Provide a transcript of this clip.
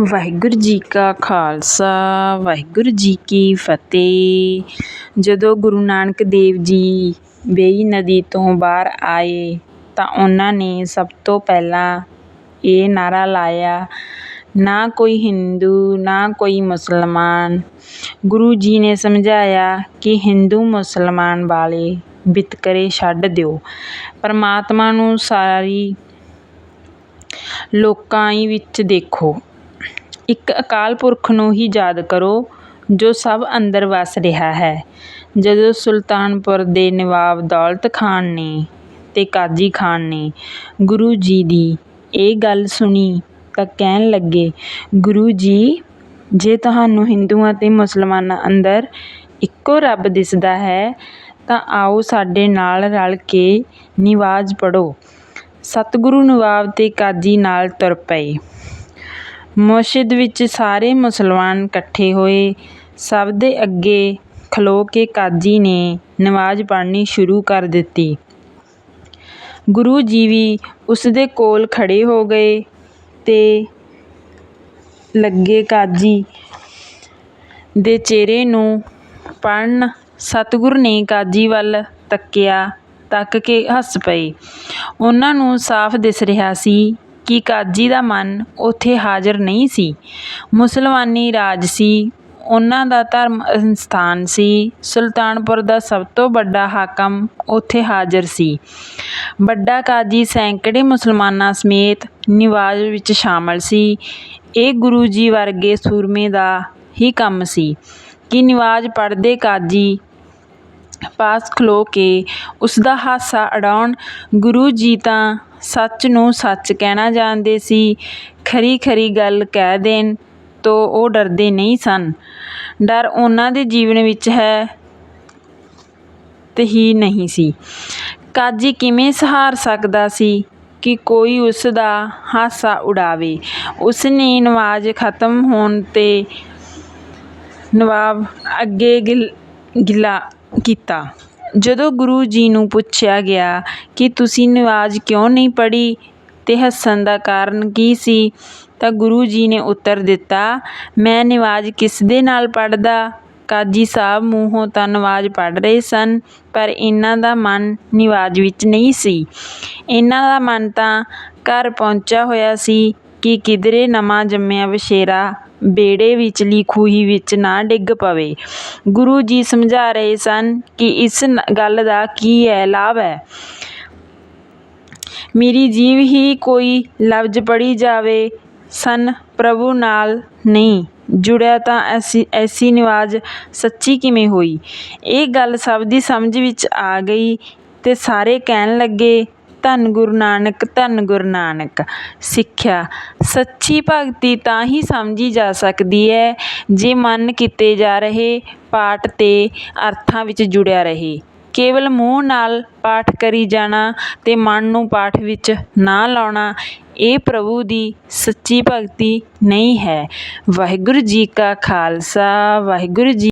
ਵਾਹਿਗੁਰੂ ਜੀ ਕਾ ਖਾਲਸਾ, ਵਾਹਿਗੁਰੂ ਜੀ ਕੀ ਫਤਿਹ। ਜਦੋਂ ਗੁਰੂ ਨਾਨਕ ਦੇਵ ਜੀ ਬੇਈ ਨਦੀ ਤੋਂ ਬਾਹਰ ਆਏ ਤਾਂ ਉਹਨਾਂ ਨੇ ਸਭ ਤੋਂ ਪਹਿਲਾਂ ਇਹ ਨਾਰਾ ਲਾਇਆ, ਨਾ ਕੋਈ ਹਿੰਦੂ, ਨਾ ਕੋਈ ਮੁਸਲਮਾਨ। ਗੁਰੂ ਜੀ ਨੇ ਸਮਝਾਇਆ ਕਿ ਹਿੰਦੂ, ਮੁਸਲਮਾਨ ਵਾਲੇ ਵਿਤਕਰੇ ਛੱਡ ਦਿਓ। ਪਰਮਾਤਮਾ ਨੂੰ ਸਾਰੀ ਲੋਕਾਂ ਹੀ ਵਿੱਚ ਦੇਖੋ। ਇੱਕ ਅਕਾਲ ਪੁਰਖ ਨੂੰ ਹੀ ਯਾਦ ਕਰੋ, ਜੋ ਸਭ ਅੰਦਰ ਵਸ ਰਿਹਾ ਹੈ। ਜਦੋਂ ਸੁਲਤਾਨਪੁਰ ਦੇ ਨਵਾਬ ਦੌਲਤ ਖਾਨ ਨੇ ਅਤੇ ਕਾਜੀ ਖਾਨ ਨੇ ਗੁਰੂ ਜੀ ਦੀ ਇਹ ਗੱਲ ਸੁਣੀ ਤਾਂ ਕਹਿਣ ਲੱਗੇ, ਗੁਰੂ ਜੀ, ਜੇ ਤੁਹਾਨੂੰ ਹਿੰਦੂਆਂ ਅਤੇ ਮੁਸਲਮਾਨਾਂ ਅੰਦਰ ਇੱਕੋ ਰੱਬ ਦਿਸਦਾ ਹੈ, ਤਾਂ ਆਓ ਸਾਡੇ ਨਾਲ ਰਲ ਕੇ ਨਿਵਾਜ਼ ਪੜ੍ਹੋ। ਸਤਿਗੁਰੂ ਨਵਾਬ ਅਤੇ ਕਾਜੀ ਨਾਲ ਤੁਰ ਪਏ। ਮਸਜਿਦ ਵਿੱਚ ਸਾਰੇ ਮੁਸਲਮਾਨ ਇਕੱਠੇ ਹੋਏ। ਸਭ ਦੇ ਅੱਗੇ ਖਲੋ ਕੇ ਕਾਜੀ ਨੇ ਨਮਾਜ਼ ਪੜ੍ਹਨੀ ਸ਼ੁਰੂ ਕਰ ਦਿੱਤੀ। ਗੁਰੂ ਜੀ ਵੀ ਉਸ ਦੇ ਕੋਲ ਖੜ੍ਹੇ ਹੋ ਗਏ ਤੇ ਲੱਗੇ ਕਾਜੀ ਦੇ ਚਿਹਰੇ ਨੂੰ ਪੜ੍ਹਨ। ਸਤਿਗੁਰ ਨੇ ਕਾਜੀ ਵੱਲ ਤੱਕਿਆ, ਤੱਕ ਕੇ ਹੱਸ ਪਏ। ਉਹਨਾਂ ਨੂੰ ਸਾਫ਼ ਦਿਸ ਰਿਹਾ ਸੀ ਕਿ ਕਾਜੀ ਦਾ ਮਨ ਉੱਥੇ ਹਾਜ਼ਰ ਨਹੀਂ ਸੀ? ਮੁਸਲਮਾਨੀ ਰਾਜ ਸੀ। ਉਹਨਾਂ ਦਾ ਧਰਮ ਸਥਾਨ ਸੀ। ਸੁਲਤਾਨਪੁਰ ਦਾ ਸਭ ਤੋਂ ਵੱਡਾ ਹਾਕਮ ਉੱਥੇ ਹਾਜ਼ਰ ਸੀ। ਵੱਡਾ ਕਾਜੀ ਸੈਂਕੜੇ ਮੁਸਲਮਾਨਾਂ ਸਮੇਤ ਨਿਵਾਜ਼ ਵਿੱਚ ਸ਼ਾਮਲ ਸੀ। ਇਹ ਗੁਰੂ ਜੀ ਵਰਗੇ ਸੂਰਮੇ ਦਾ ਹੀ ਕੰਮ ਸੀ ਕਿ ਨਿਵਾਜ਼ ਪੜ੍ਹਦੇ ਕਾਜੀ ਪਾਸ ਖਲੋ ਕੇ ਉਸ ਦਾ ਹਾਸਾ ਅਡਾਉਣ, ਗੁਰੂ ਜੀ ਤਾਂ ਸੱਚ ਨੂੰ ਸੱਚ ਕਹਿਣਾ ਜਾਣਦੇ ਸੀ, ਖਰੀ ਖਰੀ ਗੱਲ ਕਹਿ ਦੇਣ ਤੋਂ ਉਹ ਡਰਦੇ ਨਹੀਂ ਸਨ। ਡਰ ਉਹਨਾਂ ਦੇ ਜੀਵਨ ਵਿੱਚ ਹੈ ਤੇ ਹੀ ਨਹੀਂ ਸੀ। ਕਾਜੀ ਕਿਵੇਂ ਸਹਾਰ ਸਕਦਾ ਸੀ ਕਿ ਕੋਈ ਉਸ ਦਾ ਹਾਸਾ ਉਡਾਵੇ? ਉਸ ਨੇ ਨਮਾਜ਼ ਖਤਮ ਹੋਣ ਤੇ ਨਵਾਬ ਅੱਗੇ ਗਿਲਾ ਕੀਤਾ। ਜਦੋਂ ਗੁਰੂ ਜੀ ਨੂੰ ਪੁੱਛਿਆ ਗਿਆ ਕਿ ਤੁਸੀਂ ਨਮਾਜ਼ ਕਿਉਂ ਨਹੀਂ ਪੜ੍ਹੀ ਅਤੇ ਹੱਸਣ ਦਾ ਕਾਰਨ ਕੀ ਸੀ, ਤਾਂ ਗੁਰੂ ਜੀ ਨੇ ਉੱਤਰ ਦਿੱਤਾ, ਮੈਂ ਨਮਾਜ਼ ਕਿਸ ਦੇ ਨਾਲ ਪੜ੍ਹਦਾ? ਕਾਜੀ ਸਾਹਿਬ ਮੂੰਹੋਂ ਤਾਂ ਨਮਾਜ਼ ਪੜ੍ਹ ਰਹੇ ਸਨ, ਪਰ ਇਹਨਾਂ ਦਾ ਮਨ ਨਮਾਜ਼ ਵਿੱਚ ਨਹੀਂ ਸੀ। ਇਹਨਾਂ ਦਾ ਮਨ ਤਾਂ ਘਰ ਪਹੁੰਚਿਆ ਹੋਇਆ ਸੀ ਕਿ ਕਿਧਰੇ ਨਵਾਂ ਜੰਮਿਆ ਵਛੇਰਾ ਬੇੜੇ ਵਿਚਲੀ ਖੂਹੀ ਵਿੱਚ ਨਾ ਡਿੱਗ ਪਵੇ। ਗੁਰੂ ਜੀ ਸਮਝਾ ਰਹੇ ਸਨ ਕਿ ਇਸ ਗੱਲ ਦਾ ਕੀ ਹੈ ਲਾਭ ਹੈ? ਮੇਰੀ ਜੀਭ ਹੀ ਕੋਈ ਲਫ਼ਜ਼ ਪੜ੍ਹੀ ਜਾਵੇ ਸਨ ਪ੍ਰਭੂ ਨਾਲ ਨਹੀਂ। ਜੁੜਿਆ ਤਾਂ ਐਸੀ ਐਸੀ ਨਿਵਾਜ਼ ਸੱਚੀ ਕਿਵੇਂ ਹੋਈ? ਇਹ ਗੱਲ ਸਭ ਦੀ ਸਮਝ ਵਿੱਚ ਆ ਗਈ ਅਤੇ ਸਾਰੇ ਕਹਿਣ ਲੱਗੇ ਧੰਨ ਗੁਰੂ ਨਾਨਕ, ਧੰਨ ਗੁਰੂ ਨਾਨਕ। ਸਿੱਖਿਆ, ਸੱਚੀ ਭਗਤੀ ਤਾਂ ਹੀ ਸਮਝੀ ਜਾ ਸਕਦੀ ਹੈ, ਜੇ ਮਨ ਕੀਤੇ ਜਾ ਰਹੇ ਪਾਠ ਅਤੇ ਅਰਥਾਂ ਵਿੱਚ ਜੁੜਿਆ ਰਹੇ। ਕੇਵਲ ਮੂੰਹ ਨਾਲ ਪਾਠ ਕਰੀ ਜਾਣਾ ਅਤੇ ਮਨ ਨੂੰ ਪਾਠ ਵਿੱਚ ਨਾ ਲਾਉਣਾ, ਇਹ ਪ੍ਰਭੂ ਦੀ ਸੱਚੀ ਭਗਤੀ ਨਹੀਂ ਹੈ। ਵਾਹਿਗੁਰੂ ਜੀ ਕਾ ਖਾਲਸਾ, ਵਾਹਿਗੁਰੂ ਜੀ